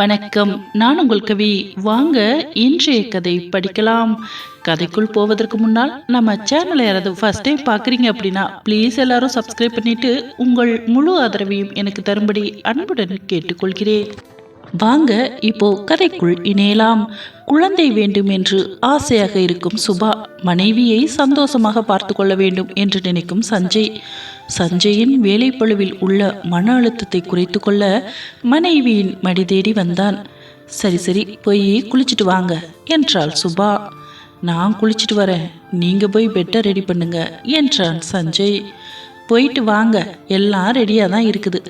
வணக்கம். நான் உங்கள் கவி. வாங்க இன்றைய கதை படிக்கலாம். கதைக்குள் போவதற்கு முன்னால் நம்ம சேனலை யாராவது ஃபர்ஸ்ட் டைம் பார்க்குறீங்க அப்படின்னா ப்ளீஸ் எல்லாரும் சப்ஸ்கிரைப் பண்ணிட்டு உங்கள் முழு ஆதரவையும் எனக்கு தரும்படி அன்புடன் கேட்டுக்கொள்கிறேன். வாங்க இப்போ கதைக்குள் இணையலாம். குழந்தை வேண்டும் என்று ஆசையாக இருக்கும் சுபா மனைவியை சந்தோஷமாக பார்த்து கொள்ள வேண்டும் என்று நினைக்கும் சஞ்சய். சஞ்சயின் வேலைப்பழுவில் உள்ள மன அழுத்தத்தை குறைத்து கொள்ள மனைவியின் மடி தேடி வந்தான். சரி சரி போய் குளிச்சுட்டு வாங்க என்றாள் சுபா. நான் குளிச்சுட்டு வரேன். நீங்க போய் பெட்டை ரெடி பண்ணுங்க என்றான் சஞ்சய். போயிட்டு வாங்க. எல்லாம் ரெடியாக தான் இருக்குது.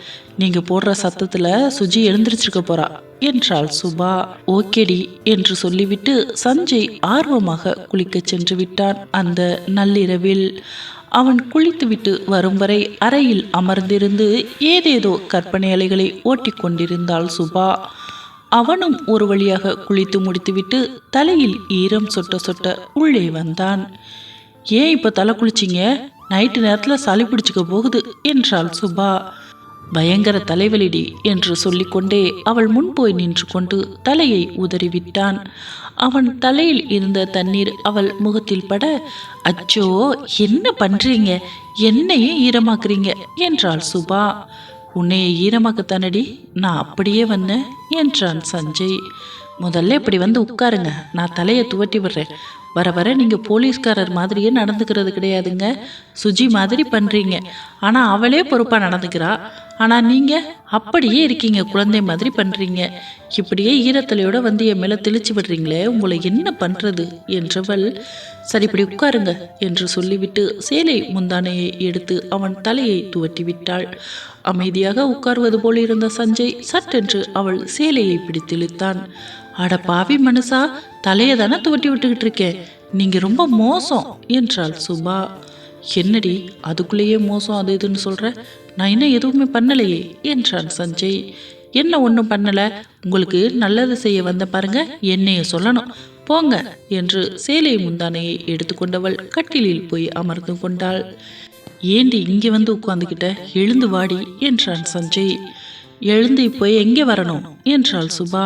நீங்கள் போடுற சத்தத்தில் சுஜி எழுந்திரிச்சிருக்க போறா. என்றாள் சுபா. ஓகேடி என்று சொல்லிவிட்டு சஞ்சய் ஆர்வமாக குளிக்கச் சென்று விட்டான். அந்த நள்ளிரவில் அவன் குளித்துவிட்டு வரும் வரை அறையில் அமர்ந்திருந்து ஏதேதோ கற்பனை அலைகளை ஓட்டிக் கொண்டிருந்தாள் சுபா. அவனும் ஒரு வழியாக குளித்து முடித்துவிட்டு தலையில் ஈரம் சொட்ட சொட்ட உள்ளே வந்தான். ஏன் இப்போ தலை குளிச்சிங்க? நைட்டு நேரத்தில் சளி பிடிச்சிக்க போகுது என்றாள் சுபா. பயங்கர தலைவலிடி என்று சொல்லிக்கொண்டே அவள் முன் போய் நின்று கொண்டு தலையை உதறிவிட்டான். அவன் தலையில் இருந்த தண்ணீர் அவள் முகத்தில் பட அச்சோ என்ன பண்றீங்க? என்னையே ஈரமாக்குறீங்க என்றாள் சுபா. உன்னைய ஈரமாக்கத்தானடி? நான் அப்படியே வந்தேன் என்றான் சஞ்சய். முதல்ல இப்படி வந்து உட்காருங்க நான் தலையை துவட்டி விடுறேன். வர வர நீங்கள் போலீஸ்காரர் மாதிரியே நடந்துக்கிறது கிடையாதுங்க. சுஜி மாதிரி பண்ணுறீங்க ஆனால் அவளே பொறுப்பாக நடந்துக்கிறா. ஆனால் நீங்கள் அப்படியே இருக்கீங்க குழந்தை மாதிரி பண்ணுறீங்க இப்படியே ஈரத்தலையோட வந்து என் மேலே தெளிச்சு விடுறீங்களே உங்களை என்ன பண்ணுறது என்றவள் சரி இப்படி உட்காருங்க என்று சொல்லிவிட்டு சேலை முந்தானையை எடுத்து அவன் தலையை துவட்டி விட்டாள். அமைதியாக உட்காருவது போல் இருந்த சஞ்சய் சட்டென்று அவள் சேலையை பிடித்திழுத்தான் அட பாவி மனுஷா தலையை தானே துவட்டி விட்டுக்கிட்டு இருக்கேன் நீங்கள் ரொம்ப மோசம் என்றாள் சுபா. என்னடி அதுக்குள்ளேயே மோசம் அது இதுன்னு சொல்கிற நான் இன்னும் எதுவுமே பண்ணலையே என்றான் சஞ்சய். என்ன ஒன்றும் பண்ணலை உங்களுக்கு நல்லது செய்ய வந்த பாருங்க என்னைய சொல்லணும். போங்க என்று சேலை முந்தானையை எடுத்துக்கொண்டவள் கட்டிலில் போய் அமர்ந்து கொண்டாள். ஏண்டி இங்கே வந்து உட்காந்துக்கிட்ட எழுந்து வாடி என்றான் சஞ்சய். எழுந்து இப்போ எங்கே வரணும் என்றாள் சுபா.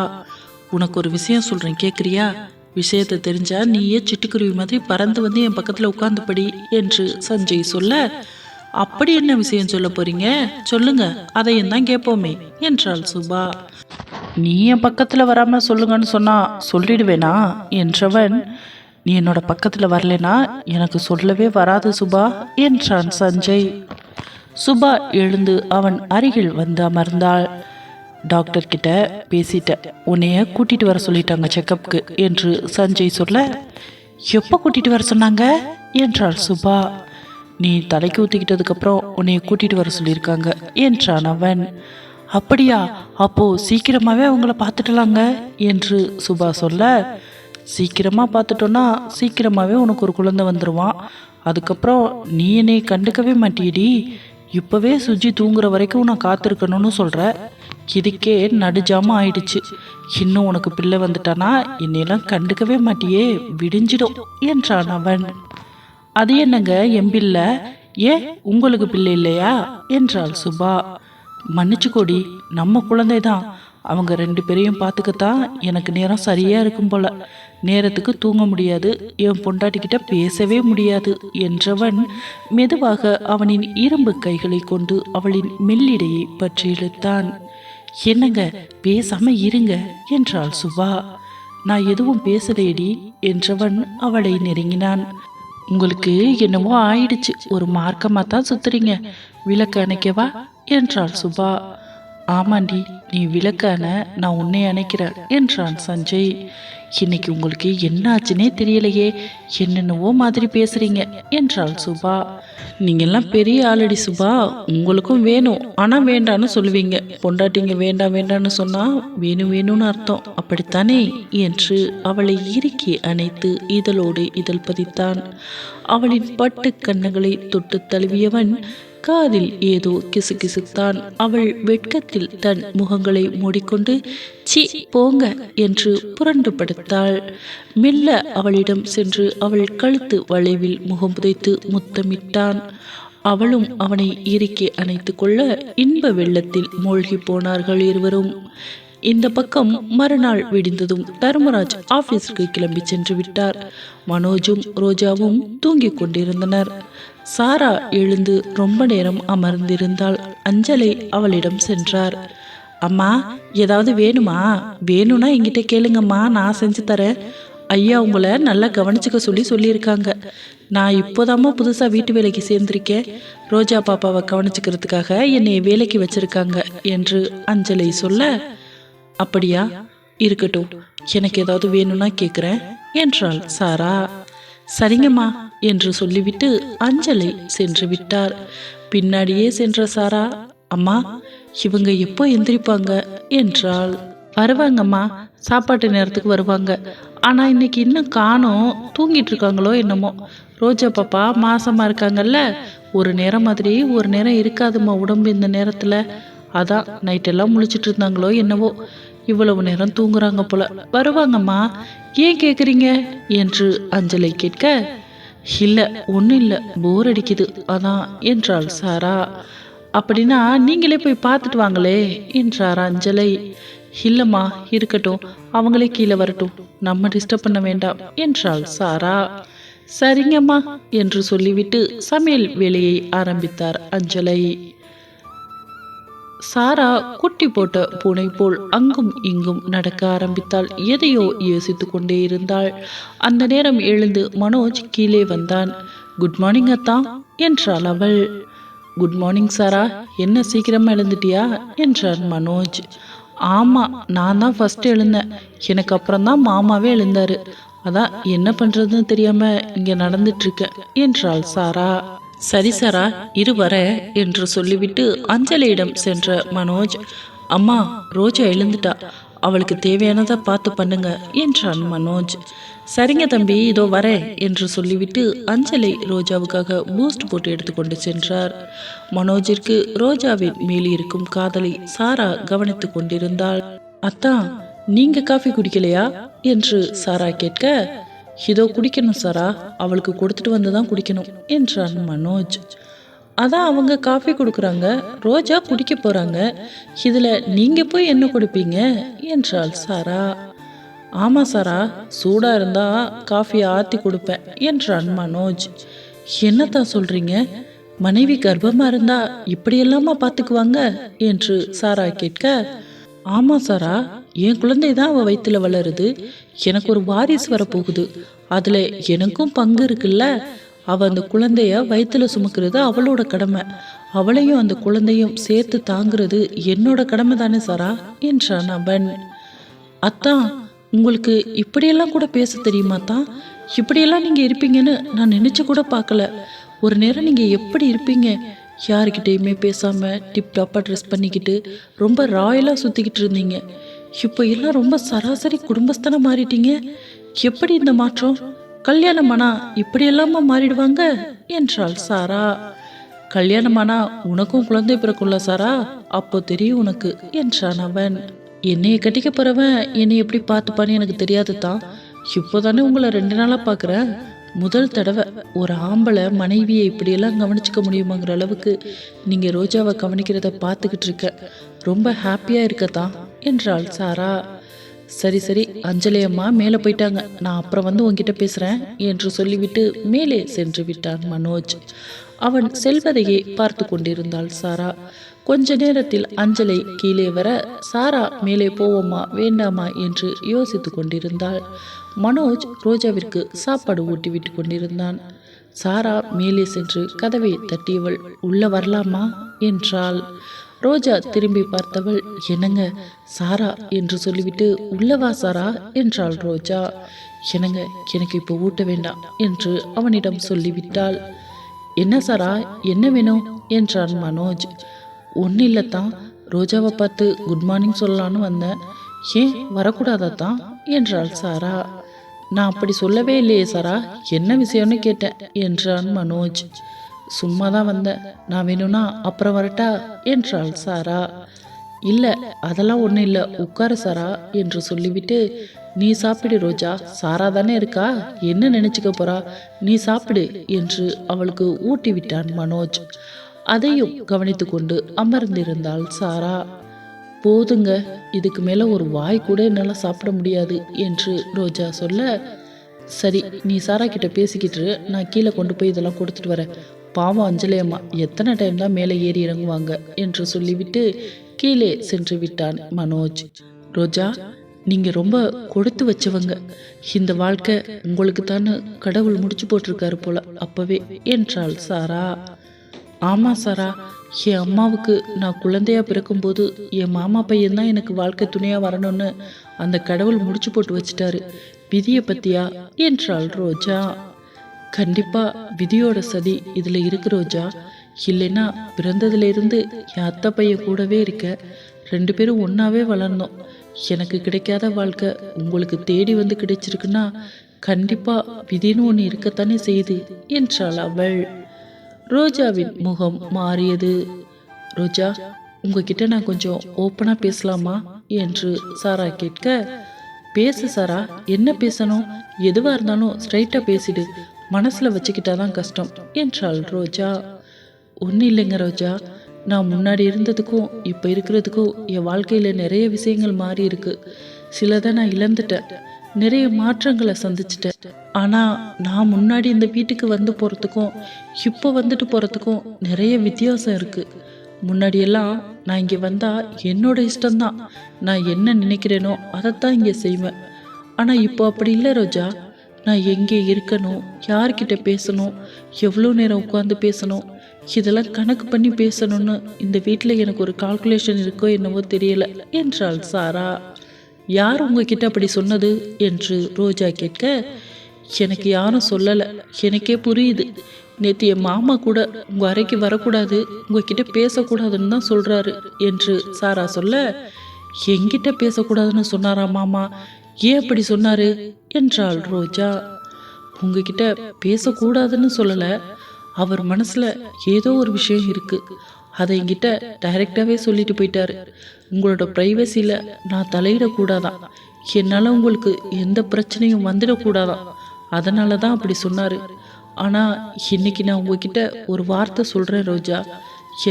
உனக்கு ஒரு விஷயம் சொல்கிறேன் கேட்குறியா விஷயத்தை தெரிஞ்சா நீயே சிட்டுக்குருவி மாதிரி பறந்து வந்து என் பக்கத்தில் உட்காந்துப்படி என்று சஞ்சய் சொல்ல அப்படி என்ன விஷயம் சொல்ல போறீங்க? சொல்லுங்க அதையும் தான் கேட்போமே என்றாள் சுபா. நீ என் பக்கத்தில் வராம சொல்லுங்கன்னு சொன்னா சொல்லிடுவேனா? என்றவன் நீ என்னோட பக்கத்தில் வரலனா எனக்கு சொல்லவே வராது சுபா என்றான் சஞ்சய். சுபா எழுந்து அவன் அருகில் வந்து அமர்ந்தாள். டாக்டர் கிட்ட பேசிட்டேன் உன்னைய கூட்டிட்டு வர சொல்லிட்டாங்க செக்கப்புக்கு என்று சஞ்சய் சொல்ல எப்போ கூட்டிட்டு வர சொன்னாங்க? என்றாள் சுபா. நீ தலைக்கு ஊற்றிக்கிட்டதுக்கப்புறம் உன்னைய கூட்டிட்டு வர சொல்லியிருக்காங்க என்றான் அவன். அப்படியா? அப்போ சீக்கிரமாவே அவங்கள பார்த்துட்டலாங்க என்று சுபா சொல்ல. சீக்கிரமாக பார்த்துட்டோன்னா சீக்கிரமாகவே உனக்கு ஒரு குழந்தை வந்துடுவான் அதுக்கப்புறம் நீ என்னை கண்டுக்கவே மாட்டியடி. இப்போவே சுஜி தூங்குற வரைக்கும் நான் காத்திருக்கணும்னு சொல்கிற இதுக்கே நடுஜாம ஆயிடுச்சு. இன்னும் உனக்கு பிள்ளை வந்துட்டானா? என்னையெல்லாம் கண்டுக்கவே மாட்டியே. விடிஞ்சிடும் என்றான் அவன். அது என்னங்க? எம்பில்ல ஏ உங்களுக்கு பிள்ளை இல்லையா? என்றாள் சுபா. மன்னிச்சுக்கோடி நம்ம குழந்தை தான் அவங்க ரெண்டு பேரையும் பார்த்துக்கத்தான் எனக்கு நேரம் சரியா இருக்கும் போல. நேரத்துக்கு தூங்க முடியாது. என் பொண்டாட்டிக்கிட்ட பேசவே முடியாது என்றவன் மெதுவாக அவனின் இரும்பு கைகளை கொண்டு அவளின் மெல்லிடையை பற்றி இழுத்தான். என்னங்க பேசாம இருங்க என்றாள் சுபா. நான் எதுவும் பேசலேடி என்றவன் அவளை நெருங்கினான். உங்களுக்கு என்னவோ ஆயிடுச்சு ஒரு மார்க்கமாக தான் சுத்துறீங்க விளக்கு அணைக்கவா? என்றாள் சுபா. ஆமாண்டி நீ விளக்கான நான் உன்னை அணைக்கிறேன் என்றான் சஞ்சய். இன்னைக்கு உங்களுக்கு என்ன ஆச்சுன்னே தெரியலையே என்னென்னவோ மாதிரி பேசுறீங்க என்றாள் சுபா. நீங்கெல்லாம் பெரிய ஆளடி சுபா உங்களுக்கும் வேணும் ஆனால் வேண்டான்னு சொல்லுவீங்க. பொண்டாட்டிங்க வேண்டாம் வேண்டான்னு சொன்னால் வேணும் வேணும்னு அர்த்தம். அப்படித்தானே என்று அவளை இறுக்கி அணைத்து இதழோடு இதழ் பதித்தான். அவளின் பட்டு கண்ணங்களை தொட்டு தழுவியவன் காதில் ஏதோ கிசுகிசுத்தான். அவள் வெட்கத்தில் தன் முகங்களை மூடிக்கொண்டு சி போங்க என்று புரண்டு படுத்தாள். மெல்ல அவளிடம் சென்று அவள் கழுத்து வளைவில் முகம் புதைத்து முத்தமிட்டான். அவளும் அவனை இறுக்கி அணைத்து கொள்ள இன்ப வெள்ளத்தில் மூழ்கி போனார்கள் இருவரும். இந்த பக்கம் மறுநாள் விடிந்ததும் தர்மராஜ் ஆபீஸ்க்கு கிளம்பி சென்று விட்டார். மனோஜும் ரோஜாவும் தூங்கிக் கொண்டிருந்தனர். சாரா எழுந்து ரொம்ப நேரம் அமர்ந்திருந்தால் அஞ்சலை அவளிடம் சென்றார். அம்மா ஏதாவது வேணுமா? வேணும்னா என்கிட்ட கேளுங்கம்மா. நான் செஞ்சு தரேன். ஐயா உங்களை நல்லா கவனிச்சுக்க சொல்லி சொல்லியிருக்காங்க. நான் இப்போதாம்மா புதுசாக வீட்டு வேலைக்கு சேர்ந்திருக்கேன். ரோஜா பாப்பாவை கவனிச்சுக்கிறதுக்காக என்னை வேலைக்கு வச்சிருக்காங்க என்று அஞ்சலை சொல்ல அப்படியா? இருக்கட்டும் எனக்கு ஏதாவது வேணும்னா கேட்குறேன் என்றாள் சாரா. சரிங்கம்மா என்று சொல்லிவிட்டு அஞ்சலை சென்று விட்டார். பின்னாடியே சென்ற சாரா அம்மா இவங்க எப்போ எந்திரிப்பாங்க? என்றாள். வருவாங்கம்மா சாப்பாட்டு நேரத்துக்கு வருவாங்க. ஆனால் இன்னைக்கு இன்னும் காணோம் தூங்கிட்டு இருக்காங்களோ என்னமோ. ரோஜா பாப்பா மாசமா இருக்காங்கல்ல ஒரு நேரம் மாதிரி ஒரு நேரம் இருக்காதும்மா உடம்பு இந்த நேரத்தில். அதான் நைட்டெல்லாம் முழிச்சிட்டு இருந்தாங்களோ என்னவோ. இவ்வளவு நேரம் தூங்குறாங்க போல. வருவாங்கம்மா ஏன் கேட்குறீங்க என்று அஞ்சலை கேட்க இல்லை ஒன்றும் இல்லை போர் அடிக்குது அதான் என்றாள் சாரா. அப்படின்னா நீங்களே போய் பார்த்துட்டு வாங்களே என்றார் அஞ்சலை. இல்லைம்மா இருக்கட்டும் அவங்களே கீழே வரட்டும் நம்ம டிஸ்டர்ப் பண்ண வேண்டாம் என்றாள் சாரா. சரிங்கம்மா என்று சொல்லிவிட்டு சமையல் வேலையை ஆரம்பித்தார் அஞ்சலை. சாரா குட்டி போட்ட பூனை போல் அங்கும் இங்கும் நடக்க ஆரம்பித்தாள். எதையோ யோசித்து கொண்டே இருந்தாள். அந்த நேரம் எழுந்து மனோஜ் கீழே வந்தான். குட் மார்னிங் அத்தா என்றாள் அவள். குட் மார்னிங் சாரா என்ன சீக்கிரமா எழுந்துட்டியா? என்றார் மனோஜ். ஆமா நான் தான் ஃபர்ஸ்ட் எழுந்தேன். எனக்கு அப்புறம் தான் மாமாவே எழுந்தாரு. அதான் என்ன பண்றதுன்னு தெரியாம இங்க நடந்துட்டு என்றாள் சாரா. சரி சாரா இரு வர என்று சொல்லிவிட்டு அஞ்சலியிடம் சென்ற மனோஜ் அம்மா ரோஜா எழுந்துட்டா. அவளுக்கு தேவையானதை பார்த்து பண்ணுங்க என்றான் மனோஜ். சரிங்க தம்பி இதோ வர என்று சொல்லிவிட்டு அஞ்சலை ரோஜாவுக்காக பூஸ்ட் போட்டு எடுத்துக்கொண்டு சென்றார். மனோஜிற்கு ரோஜாவின் மேல் இருக்கும் காதலை சாரா கவனித்துக் கொண்டிருந்தாள். அத்தா நீங்க காஃபி குடிக்கலையா? என்று சாரா கேட்க இதோ குடிக்கணும் சாரா. அவளுக்கு கொடுத்துட்டு வந்து தான் குடிக்கணும் என்றான் மனோஜ். அதான் அவங்க காஃபி கொடுக்குறாங்க. ரோஜா குடிக்க போகிறாங்க இதில் நீங்கள் போய் என்ன கொடுப்பீங்க? என்றாள் சாரா. ஆமாம் சாரா. சூடாக இருந்தால் காஃபி ஆற்றி கொடுப்பேன் என்றான் மனோஜ். என்னத்தான் சொல்கிறீங்க மனைவி கர்ப்பமாக இருந்தால் இப்படியெல்லாமா பார்த்துக்குவாங்க என்று சாரா கேட்க ஆமாம் சாரா என் குழந்தை தான் அவள் வயிற்றில் வளருது. எனக்கு ஒரு வாரிசு வரப்போகுது. அதில் எனக்கும் பங்கு இருக்குல்ல. அவள் அந்த குழந்தைய வயிற்றில் சுமக்கிறது அவளோட கடமை. அவளையும் அந்த குழந்தையும் சேர்த்து தாங்குறது என்னோட கடமை தானே சாரா என்றான் அவன். அத்தான் உங்களுக்கு இப்படியெல்லாம் கூட பேச தெரியுமா தான் இப்படியெல்லாம் நீங்கள் இருப்பீங்கன்னு நான் நினச்சி கூட பார்க்கல. ஒரு நேரம் நீங்கள் எப்படி இருப்பீங்க? யாருக்கிட்டேயுமே பேசாமல் டிப்டாப்பாக ட்ரெஸ் பண்ணிக்கிட்டு ரொம்ப ராயலாக சுற்றிக்கிட்டு இருந்தீங்க. இப்போ எல்லாம் ரொம்ப சராசரி குடும்பஸ்தனை மாறிட்டீங்க. எப்படி இந்த மாற்றம்? கல்யாணமானா இப்படி எல்லாமா மாறிடுவாங்க? என்றாள் சாரா. கல்யாணமானா உனக்கும் குழந்தை பிறக்கும்ல சாரா? அப்போ தெரியும் உனக்கு என்றான் அவன். என்னைய கட்டிக்க போறவன் என்னை எப்படி பார்த்துப்பான்னு எனக்கு தெரியாது தான் இப்போதானே உங்களை ரெண்டு நாளாக பார்க்குறேன். முதல் தடவை ஒரு ஆம்பளை மனைவியை இப்படியெல்லாம் கவனிச்சுக்க முடியுமாங்கிற அளவுக்கு நீங்கள் ரோஜாவை கவனிக்கிறத பார்த்துக்கிட்டு இருக்க. ரொம்ப ஹாப்பியாக இருக்கத்தான் என்றாள் சாரா. சரி சரி அஞ்சலி அம்மா மேலே போயிட்டாங்க. நான் அப்புறம் வந்து உங்ககிட்ட பேசுகிறேன் என்று சொல்லிவிட்டு மேலே சென்று விட்டான் மனோஜ். அவன் செல்வதையே பார்த்து கொண்டிருந்தாள் சாரா. கொஞ்ச நேரத்தில் அஞ்சலை கீழே வர சாரா மேலே போவோமா? வேண்டாமா? என்று யோசித்து கொண்டிருந்தாள். மனோஜ் ரோஜாவிற்கு சாப்பாடு ஊட்டிவிட்டு கொண்டிருந்தான். சாரா மேலே சென்று கதவை தட்டியவள் உள்ள வரலாமா? என்றாள். ரோஜா திரும்பி பார்த்தவள் என்னங்க சாரா என்று சொல்லிவிட்டு உள்ளவா சாரா என்றாள் ரோஜா. என்னங்க எனக்கு இப்போ ஊட்ட வேண்டாம் என்று அவனிடம் சொல்லிவிட்டாள். என்ன சாரா என்ன வேணும்? என்றான் மனோஜ். ஒன்றும் இல்லைத்தான் ரோஜாவை பார்த்து குட் மார்னிங் சொல்லலான்னு வந்தேன். ஏன் வரக்கூடாதா? தான் என்றாள் சாரா. நான் அப்படி சொல்லவே இல்லையே சாரா. என்ன விஷயம்னு கேட்டேன் என்றான் மனோஜ். சும்மா தான் வந்தேன். நான் வேணும்னா அப்புறம் வரட்டா என்றாள் சாரா. இல்லை அதெல்லாம் ஒன்றும் இல்லை. உட்கார சாரா என்று சொல்லிவிட்டு நீ சாப்பிடு ரோஜா. சாரா தானே இருக்கா? என்ன நினைச்சுக்க போறா? நீ சாப்பிடு என்று அவளுக்கு ஊட்டி விட்டான் மனோஜ். அதையும் கவனித்து கொண்டு அமர்ந்திருந்தாள் சாரா. போதுங்க இதுக்கு மேலே ஒரு வாய் கூட என்னால் சாப்பிட முடியாது என்று ரோஜா சொல்ல சரி நீ சாரா கிட்ட பேசிக்கிட்டு நான் கீழே கொண்டு போய் இதெல்லாம் கொடுத்துட்டு வரேன். பாவம் அஞ்சலி அம்மா எத்தனை டைம் தான் மேலே ஏறி இறங்குவாங்க? என்று சொல்லிவிட்டு கீழே சென்று விட்டான் மனோஜ். ரோஜா நீங்க ரொம்ப கொடுத்து வச்சவங்க. இந்த வாழ்க்கை உங்களுக்கு தானே கடவுள் முடிச்சு போட்டிருக்காரு போல அப்பவே என்றாள் சாரா. ஆமாம் சாரா. என் அம்மாவுக்கு நான் குழந்தையா பிறக்கும்போது என் மாமா பையன் தான் எனக்கு வாழ்க்கை துணையாக வரணும்னு அந்த கடவுள் முடிச்சு போட்டு வச்சிட்டாரு. விதியை பற்றியா என்றாள் ரோஜா. கண்டிப்பாக விதியோட சதி இதில் இருக்கு ரோஜா. இல்லைன்னா பிறந்ததுலேருந்து என் அத்தை பையன் கூடவே இருக்க ரெண்டு பேரும் ஒன்றாவே வளர்ந்தோம் எனக்கு கிடைக்காத வாழ்க்கை உங்களுக்கு தேடி வந்து கிடைச்சிருக்குன்னா கண்டிப்பாக விதின்னு ஒன்று இருக்கத்தானே செய்யுது என்றாள் அவள். ரோஜாவின் முகம் மாறியது. ரோஜா உங்ககிட்ட நான் கொஞ்சம் ஓப்பனாக பேசலாமா? என்று சாரா கேட்க பேசு சாரா என்ன பேசணும்? எதுவாக இருந்தாலும் ஸ்ட்ரைட்டாக பேசிடு. மனசில் வச்சுக்கிட்டாதான் கஷ்டம் என்றாள் ரோஜா. ஒன்றும் இல்லைங்க ரோஜா. நான் முன்னாடி இருந்ததுக்கும் இப்போ இருக்கிறதுக்கும் என் வாழ்க்கையில் நிறைய விஷயங்கள் மாறி இருக்கு சிலதை நான் இழந்துட்டேன். நிறைய மாற்றங்களை சந்திச்சிட்டேன். ஆனால் நான் முன்னாடி இந்த வீட்டுக்கு வந்து போகிறதுக்கும் இப்போ வந்துட்டு போகிறதுக்கும் நிறைய வித்தியாசம் இருக்குது முன்னாடியெல்லாம் நான் இங்கே வந்தால் என்னோட இஷ்டம்தான். நான் என்ன நினைக்கிறேனோ அதைத்தான் இங்கே செய்வேன். ஆனால் இப்போ அப்படி இல்லை ரோஜா. நான் எங்கே இருக்கணும் யார்கிட்ட பேசணும் எவ்வளோ நேரம் உட்காந்து பேசணும் இதெல்லாம் கணக்கு பண்ணி பேசணும்னு இந்த வீட்டில் எனக்கு ஒரு கால்குலேஷன் இருக்கோ என்னவோ தெரியல என்றாள் சாரா. யார் உங்ககிட்ட அப்படி சொன்னது? என்று ரோஜா கேட்க எனக்கு யாரும் சொல்லலை. எனக்கே புரியுது. நேற்று என் மாமா கூட உங்கள் அறைக்கு வரக்கூடாது உங்ககிட்ட பேசக்கூடாதுன்னு தான் சொல்கிறாரு என்று சாரா சொல்ல என்கிட்ட பேசக்கூடாதுன்னு சொன்னாரா மாமா? ஏன் அப்படி சொன்னாரு? என்றாள் ரோஜா. உங்ககிட்ட பேசக்கூடாதுன்னு சொல்லலை. அவர் மனசில் ஏதோ ஒரு விஷயம் இருக்குது அதை என்கிட்ட டைரெக்டாகவே சொல்லிட்டு போயிட்டாரு. உங்களோட ப்ரைவசியில் நான் தலையிடக்கூடாதான். என்னால் உங்களுக்கு எந்த பிரச்சனையும் வந்துடக்கூடாதான். அதனால தான் அப்படி சொன்னார். ஆனால் இன்னைக்கு நான் உங்ககிட்ட ஒரு வார்த்தை சொல்கிறேன் ரோஜா.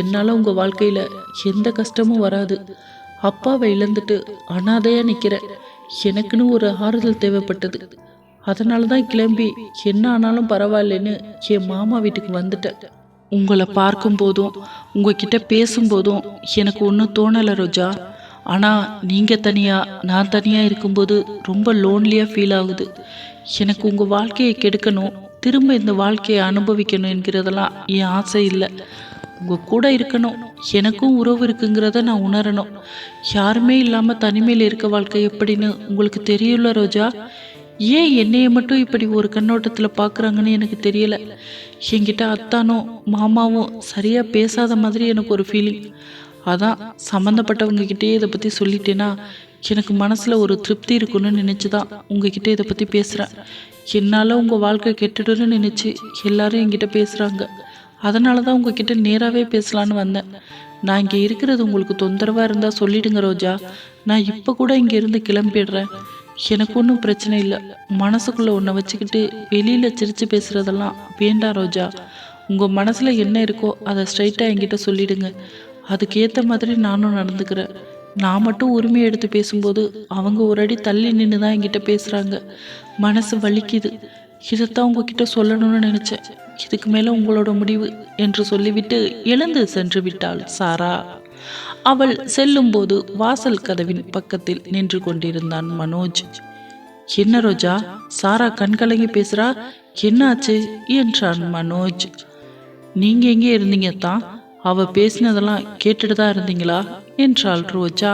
என்னால் உங்கள் வாழ்க்கையில் எந்த கஷ்டமும் வராது. அப்பாவை இழந்துட்டு அனாதையாக நிற்கிறேன் எனக்குன்னு ஒரு ஆறுதல் தேவைப்பட்டது. அதனால தான் கிளம்பி என்ன ஆனாலும் பரவாயில்லைன்னு என் மாமா வீட்டுக்கு வந்துட்டேன். உங்களை பார்க்கும்போதும் உங்ககிட்ட பேசும்போதும் எனக்கு ஒன்றும் தோணலை ரோஜா. ஆனால் நீங்கள் தனியாக நான் தனியாக இருக்கும்போது ரொம்ப லோன்லியாக ஃபீல் ஆகுது. எனக்கு உங்கள் வாழ்க்கையை கெடுக்கணும் திரும்ப இந்த வாழ்க்கையை அனுபவிக்கணும் என்கிறதெல்லாம் என் ஆசை இல்லை. உங்கள் கூட இருக்கணும் எனக்கும் உறவு இருக்குங்கிறத நான் உணரணும். யாருமே இல்லாமல் தனிமையில் இருக்க வாழ்க்கை எப்படின்னு உங்களுக்கு தெரியல ரோஜா? ஏன் என்னையை மட்டும் இப்படி ஒரு கண்ணோட்டத்தில் பார்க்குறாங்கன்னு எனக்கு தெரியலை. என்கிட்ட அத்தானும் மாமாவும் சரியாக பேசாத மாதிரி எனக்கு ஒரு ஃபீலிங் அதான் சம்மந்தப்பட்டவங்க கிட்டேயே இதை பற்றி சொல்லிட்டேன்னா எனக்கு மனசில் ஒரு திருப்தி இருக்குன்னு நினச்சி தான் உங்ககிட்ட இதை பற்றி பேசுகிறேன் என்னால் உங்கள் வாழ்க்கை கெட்டுடுன்னு நினச்சி எல்லாரும் என்கிட்ட பேசுகிறாங்க அதனால தான் உங்ககிட்ட நேராகவே பேசலான்னு வந்தேன். நான் இங்கே இருக்கிறது உங்களுக்கு தொந்தரவாக இருந்தால் சொல்லிடுங்க ரோஜா. நான் இப்போ கூட இங்கே இருந்து கிளம்பிடுறேன். எனக்கு ஒன்றும் பிரச்சனை இல்லை. மனசுக்குள்ளே ஒன்றை வச்சுக்கிட்டு வெளியில் சிரித்து பேசுகிறதெல்லாம் வேண்டாம் ரோஜா. உங்கள் மனசில் என்ன இருக்கோ அதை ஸ்ட்ரைட்டாக என்கிட்ட சொல்லிடுங்க. அதுக்கேற்ற மாதிரி நானும் நடந்துக்கிறேன். நான் மட்டும் உரிமை எடுத்து பேசும்போது அவங்க ஒரு அடி தள்ளி நின்று தான் என்கிட்ட பேசுகிறாங்க மனசு வலிக்குது. இதைத்தான் உங்ககிட்ட சொல்லணும்னு நினச்சேன். இதுக்கு மேலே உங்களோட முடிவு என்று சொல்லிவிட்டு எழுந்து சென்று விட்டாள் சாரா. அவள் செல்லும்போது வாசல் கதவின் பக்கத்தில் நின்று கொண்டிருந்தான் மனோஜ். என்ன ரோஜா? சாரா கண்கலங்கி பேசுறா? என்னாச்சு? என்றான் மனோஜ். நீங்க எங்கே இருந்தீங்க தான் அவ பேசினதெல்லாம் கேட்டுட்டு தான் இருந்தீங்களா? என்றாள் ரோஜா.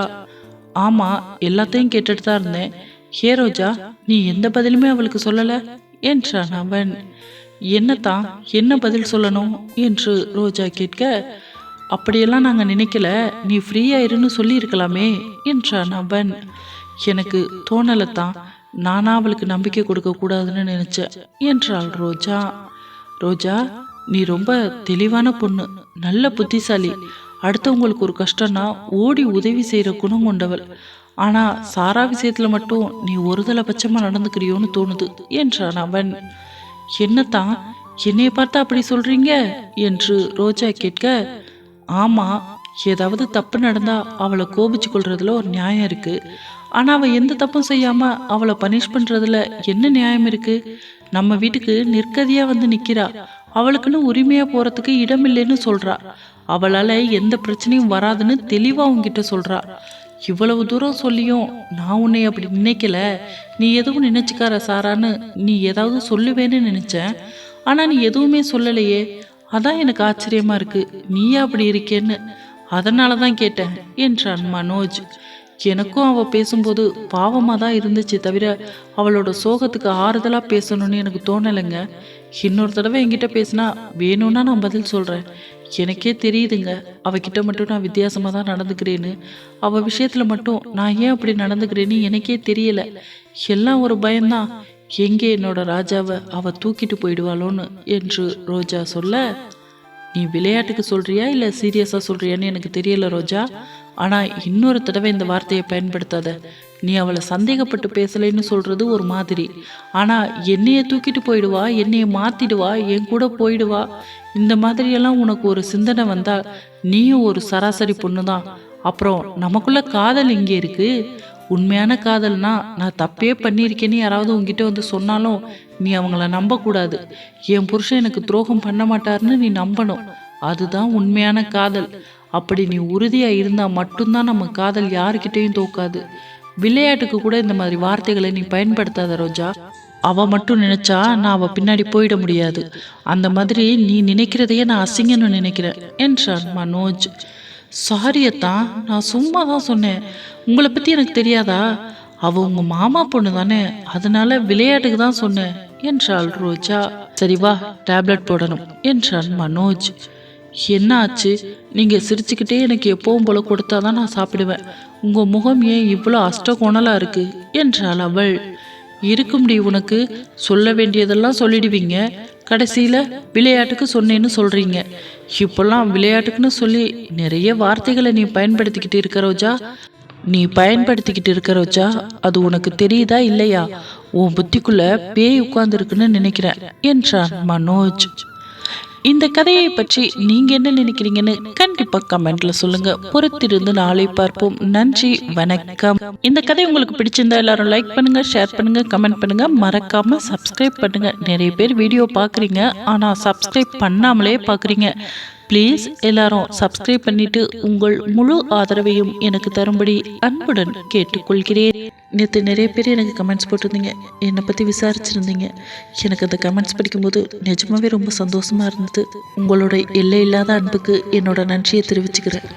ஆமா எல்லாத்தையும் கேட்டுட்டு தான் இருந்தேன். ஹே ரோஜா நீ எந்த பதிலுமே அவளுக்கு சொல்லல? என்றான் அவன். என்னத்தான் என்ன பதில் சொல்லணும்? என்று ரோஜா கேட்க அப்படியெல்லாம் நாங்கள் நினைக்கல. நீ ஃப்ரீயா இருன்னு சொல்லியிருக்கலாமே என்றான் அவன். எனக்கு தோணலைத்தான் நானா அவளுக்கு நம்பிக்கை கொடுக்க கூடாதுன்னு நினைச்சேன் என்றாள் ரோஜா. ரோஜா நீ ரொம்ப தெளிவான பொண்ணு நல்ல புத்திசாலி. அடுத்தவங்களுக்கு ஒரு கஷ்டம்னா ஓடி உதவி செய்கிற குணம் கொண்டவள். ஆனால் சாரா விஷயத்தில் மட்டும் நீ ஒருதலை தலைபட்சமாக நடந்துக்கிறியோன்னு தோணுது என்றான் அவன். என்னத்தான் என்னைய பார்த்தா அப்படி சொல்றீங்க? என்று ரோஜா கேட்க ஆமாம் ஏதாவது தப்பு நடந்தா அவளை கோபிச்சு கொள்றதுல ஒரு நியாயம் இருக்கு. ஆனா அவ எந்த தப்பும் செய்யாம அவளை பனிஷ் பண்றதுல என்ன நியாயம் இருக்கு? நம்ம வீட்டுக்கு நிற்கதியா வந்து நிக்கிறா. அவளுக்குன்னு உரிமையா போறதுக்கு இடம் இல்லைன்னு சொல்றா. அவளால எந்த பிரச்சனையும் வராதுன்னு தெளிவா உன்கிட்ட சொல்றா. இவ்வளவு தூரம் சொல்லியும் நான் உன்னை அப்படி நினைக்கல. நீ எதுவும் நினைச்சுக்கார சாரான்னு நீ ஏதாவது சொல்லுவேன்னு நினைச்சேன். ஆனா நீ எதுவுமே சொல்லலையே. அதான் எனக்கு ஆச்சரியமா இருக்கு. நீயே அப்படி இருக்கேன்னு. அதனால தான் கேட்டேன் என்றான் மனோஜ். எனக்கும் அவ பேசும்போது பாவமாக தான் இருந்துச்சு தவிர அவளோட சோகத்துக்கு ஆறுதலாக பேசணும்னு எனக்கு தோணலைங்க. இன்னொரு தடவை என்கிட்ட பேசினா வேணும்னா நான் பதில் சொல்கிறேன் எனக்கே தெரியுதுங்க. அவகிட்ட மட்டும் நான் வித்தியாசமாக தான் நடந்துக்கிறேன்னு. அவள் விஷயத்தில் மட்டும் நான் ஏன் அப்படி நடந்துக்கிறேன்னு எனக்கே தெரியலை. எல்லாம் ஒரு பயம்தான். எங்கே என்னோட ராஜாவை அவள் தூக்கிட்டு போயிடுவாளோன்னு? என்று ரோஜா சொல்ல நீ விளையாட்டுக்கு சொல்கிறியா இல்லை சீரியஸாக சொல்கிறியான்னு எனக்கு தெரியல ரோஜா. ஆனால் இன்னொரு தடவை இந்த வார்த்தையை பயன்படுத்தாத. நீ அவளை சந்தேகப்பட்டு பேசலைன்னு சொல்றது ஒரு மாதிரி. ஆனால் என்னைய தூக்கிட்டு போயிடுவா என்னைய மாத்திடுவா என் கூட போயிடுவா. இந்த மாதிரியெல்லாம் உனக்கு ஒரு சிந்தனை வந்தா நீயும் ஒரு சராசரி பொண்ணு தான் அப்புறம் நமக்குள்ள காதல் இங்கே இருக்கு? உண்மையான காதல்னா நான் தப்பே பண்ணியிருக்கேன்னு யாராவது உங்ககிட்ட வந்து சொன்னாலும் நீ அவங்கள நம்பக்கூடாது. என் புருஷன் எனக்கு துரோகம் பண்ண மாட்டாருன்னு நீ நம்பணும். அதுதான் உண்மையான காதல். அப்படி நீ உறுதியாக இருந்தால் மட்டும்தான் நம்ம காதல் யாருக்கிட்டேயும் தோக்காது. விளையாட்டுக்கு கூட இந்த மாதிரி வார்த்தைகளை நீ பயன்படுத்தாத ரோஜா. அவ மட்டும் நினைச்சா நான் அவ பின்னாடி போயிட முடியாது. அந்த மாதிரி நீ நினைக்கிறதையே நான் அசிங்கன்னு நினைக்கிறேன் என்றான் மனோஜ். சாரியத்தான் நான் சும்மா தான் சொன்னேன். உங்களை பற்றி எனக்கு தெரியாதா? அவ உங்க மாமா பொண்ணு தானே அதனால விளையாட்டுக்கு தான் சொன்னேன் என்றாள் ரோஜா. சரி வா டேப்லெட் போடணும் என்றான் மனோஜ். என்ன ஆச்சு நீங்க சிரிச்சுக்கிட்டே எனக்கு எப்பவும் போல கொடுத்தாதான் நான் சாப்பிடுவேன். உங்க முகம் ஏன் இவ்வளோ அஷ்டகோணலா இருக்கு? என்றாள் அவள். இருக்கும்டி உனக்கு சொல்ல வேண்டியதெல்லாம் சொல்லிடுவீங்க. கடைசியில் விளையாட்டுக்கு சொன்னேன்னு சொல்றீங்க. இப்பெல்லாம் விளையாட்டுக்குன்னு சொல்லி நிறைய வார்த்தைகளை நீ பயன்படுத்திக்கிட்டு இருக்க ரோஜா. நீ பயன்படுத்திக்கிட்டு இருக்க ரோஜா அது உனக்கு தெரியுதா இல்லையா? உன் புத்திக்குள்ள பேய் உட்கார்ந்துருக்குன்னு நினைக்கிறேன் என்றான் மனோஜ். இந்த கதையை பற்றி நீங்க என்ன நினைக்கிறீங்கன்னு கண்டிப்பா கமெண்ட்ல சொல்லுங்க. பொறுத்திருந்து நாளை பார்ப்போம். நன்றி வணக்கம். இந்த கதை உங்களுக்கு பிடிச்சிருந்தா எல்லாரும் லைக் பண்ணுங்க ஷேர் பண்ணுங்க கமெண்ட் பண்ணுங்க. மறக்காம சப்ஸ்கிரைப் பண்ணுங்க. நிறைய பேர் வீடியோ பாக்குறீங்க ஆனா சப்ஸ்கிரைப் பண்ணாமலே பாக்குறீங்க ப்ளீஸ் எல்லாரும் சப்ஸ்கிரைப் பண்ணிட்டு உங்கள் முழு ஆதரவையும் எனக்கு தரும்படி அன்புடன் கேட்டுக்கொள்கிறேன். நேற்று நிறைய பேர் எனக்கு கமெண்ட்ஸ் போட்டிருந்தீங்க. என்னை பற்றி விசாரிச்சிருந்தீங்க. எனக்கு அந்த கமெண்ட்ஸ் படிக்கும்போது நிஜமாவே ரொம்ப சந்தோஷமாக இருந்தது. உங்களோட எல்லை இல்லாத அன்புக்கு என்னோட நன்றியை தெரிவிச்சுக்கிறேன்.